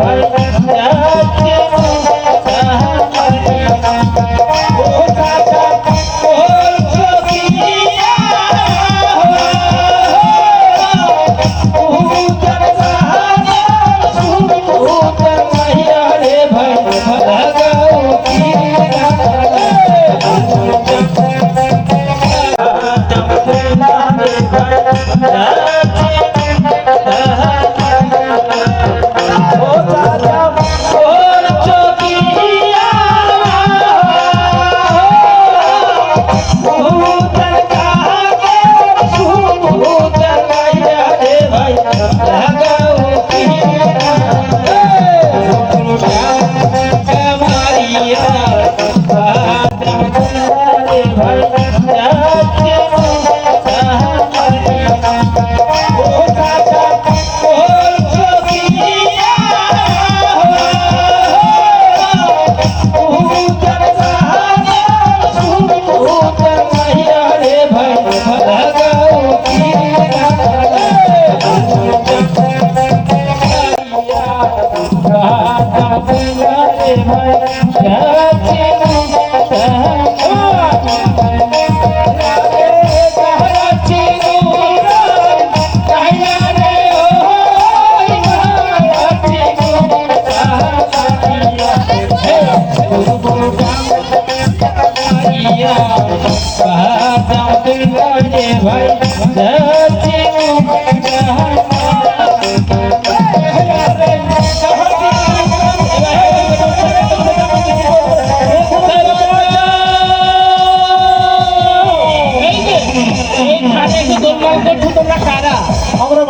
ভাই আমরা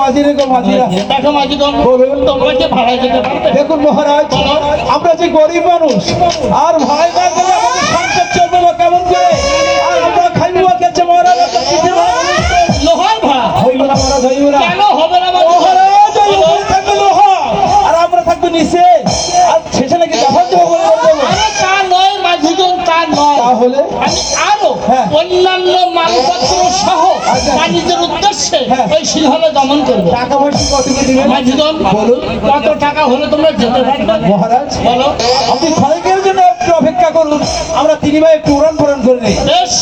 মাঝি রেখো মাঝিরা বলুন। দেখুন মহারাজ আমরা যে গরিব মানুষ আর ভাই না গেলে আমাদের সংসার চলবে বা কেমন করে? আর আমরা খাইবো বা মহারাজ। লোহার ভাড়া। হইব না মহারাজ হইব না। তাহলে আমি আরও হ্যাঁ। অন্যান্য মালপত্র সহ আচ্ছা। বাণিজ্যের উদ্দেশ্যে হ্যাঁ। ওই সিংহলে দমন করব টাকা পয়সা কত কি দিবেন মাঝিগণ বলুন। কত টাকা হলে তোমরা যেতে পারবে মহারাজ বলো আপনি ক্ষণিকের জন্য একটু অপেক্ষা করুন আমরা তিনি ভাই একটু উড়ান পূরণ করে নিই বেশ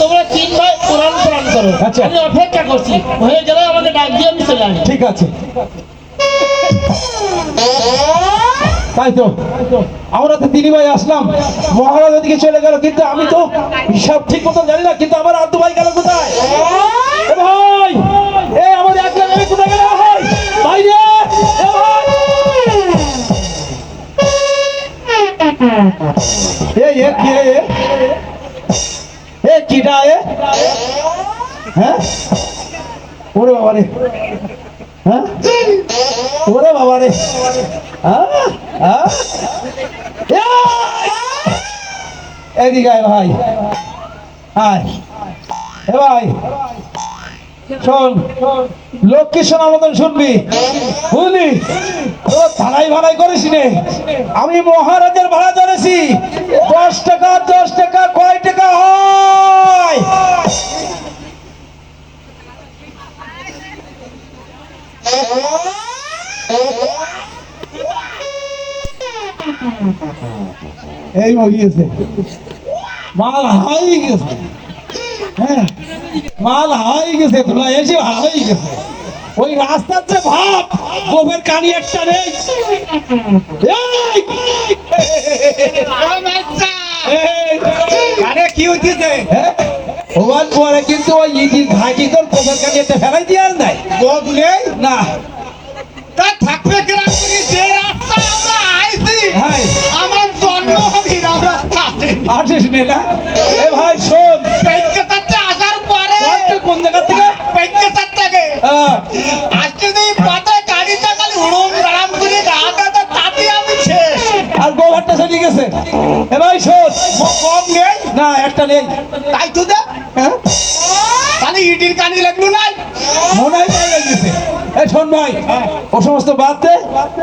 তোমরা তিন ভাই পুরাণ পুরাণ করো আচ্ছা। আমি অপেক্ষা করছি হয়ে গেলে আমাকে ডাক দিয়ে আমি চলে আসব ঠিক আছে তাই তো? আমরা তো তিনি ভাই আসলাম। মহারাজ ওদিকে চলে গেল। কিন্তু আমি তো হিসাব ঠিক মতো জানি না, কিন্তু আমার আব্দু ভাই গেল কোথায়? ভাই! এ আমার ভাই! এ কি রে? এ কিটা এ হ্যাঁ? ওরে বাবা রে হ্যাঁ? ওরে বাবা রে। এদিকে আয় ভাই। আয়। এ ভাই। শোন, লক্ষ্মী শোনার মতন শুনবি? বুঝলি? ও ভাড়াই ভাড়াই করিস নে। আমি মহারাজের ভাড়া ধরেছি। দশ টাকা দশ টাকা, কয় টাকা হয়? এই মগিয়েছে মাল হাই গেছে হ্যাঁ মাল হাই গেছে তোলা এসে হাই গেছে ওই রাস্তার যে ভাব গোবের কানি একটা নেই! আরে কি হ্যাঁ? হওয়ার পরে কিন্তু ওই ইদির ঘাটি তোর গোবের কানি ফেলাই দিয়ে আর নাই। বদলে না। তা থাকবে থেকে যে রাস্তা আমরা আইছি হাই আমার জন্ম হবে রাস্তাতে আসিস নে। গোবরটা চলে গেছে এ ভাই শোন। ম- কম নেই। না একটা নেই। তাই তো দে। হ্যাঁ? তাহলে ইডির কানি লাগল নাই। মনে হয় তাই শোন ভাই ও সমস্ত বাদ দে।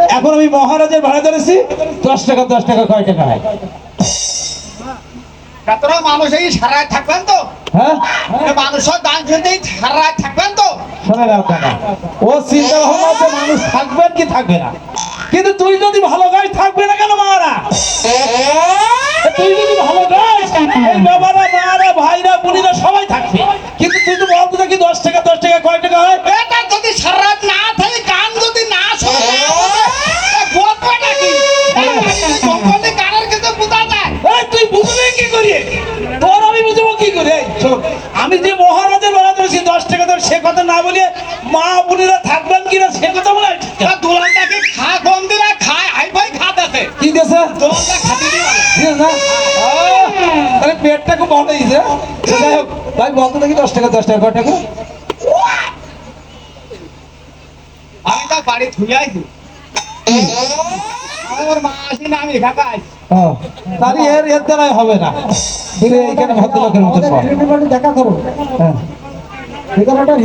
এখন আমি মহারাজের ভাড়া ধরেছি। দশ টাকা দশ টাকা কয় টাকা হয়? মানুষ এই সারায় থাকবেন তো? হ্যাঁ? সারায় থাকবেন তো? শোনে টাকা ও চিন্তা ভাবনা মানুষ থাকবেন কি থাকবে না। কিন্তু তুই যদি ভালো গাছ থাকবে না কেন মারা? তুই যদি ভালো তাহলে পেটটা খুব ভালো হয়েছে যাই হোক ভাই বলতো দেখি দশ টাকা দশ টাকা আমি তা বাড়ি ধুয়ে আইছি। আমার মা আসি না আমি একা খাই। তাহলে এর এর দ্বারাই হবে না। এইখানে ভদ্রলোকের দেখা করো। হ্যাঁ।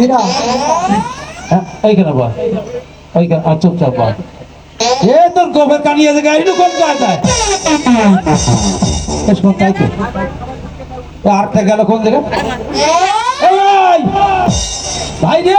হীরা হ্যাঁ ওইখানে চুপচাপ বল এ তোর গোবর কানি আছে গাড়ি কোন জায়গায় শোন তাই তো। আরটা গেল কোন জায়গায় ভাই রে!